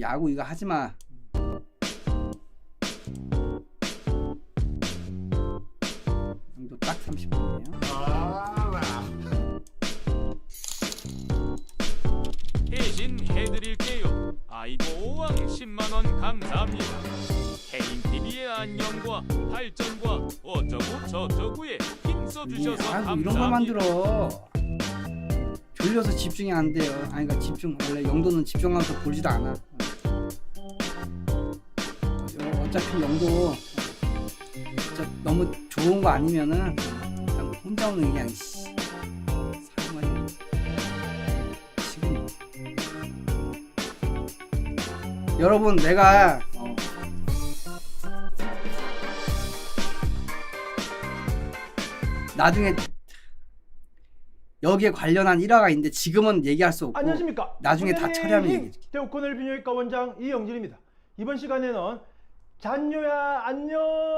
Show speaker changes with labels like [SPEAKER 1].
[SPEAKER 1] 야구 이거 하지 마. 정도 딱 30분이에요.
[SPEAKER 2] 대신 해드릴게요. 아이고 왕 10만 원 감사합니다. 해인 TV의 안녕과 발전과 어쩌고 저쩌고에 힘써 주셔서
[SPEAKER 1] 아이고
[SPEAKER 2] 감사합니다.
[SPEAKER 1] 만들어. 졸려서 집중이 안 돼요. 아니 그러니까 집중 원래 영도는 집중하면서 보지도 않아. 어, 어차피 영도 진짜 너무 좋은 거 아니면은 그냥 혼자 오는 그냥 씨. 사람은 지금 여러분 내가 어, 나중에 여기에 관련한 일화가 있는데 지금은 얘기할 수 없고
[SPEAKER 3] 안녕하십니까?
[SPEAKER 1] 나중에 다 처리하면 얘기해줄게.
[SPEAKER 3] 대우권을 비뇨기과 원장 이영진입니다. 이번 시간에는 잔뇨야 안녕.